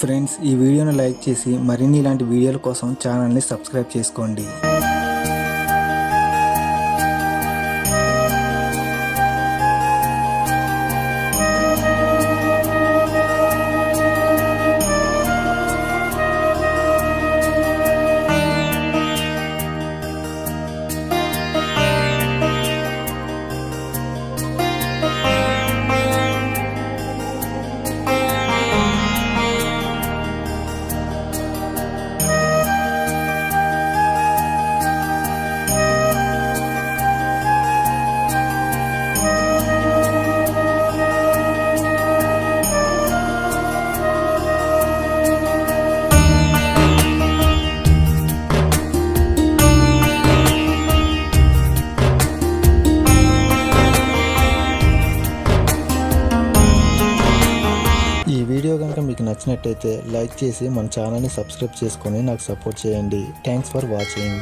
Friends ఈ వీడియోను like చేసి మరిన్ని ఇలాంటి వీడియోల కోసం ఛానల్ని సబ్స్క్రైబ్ చేసుకోండి. కనుక మీకు నచ్చినట్టయితే లైక్ చేసి మన ఛానల్ని సబ్స్క్రైబ్ చేసుకొని నాకు సపోర్ట్ చేయండి. Thanks for watching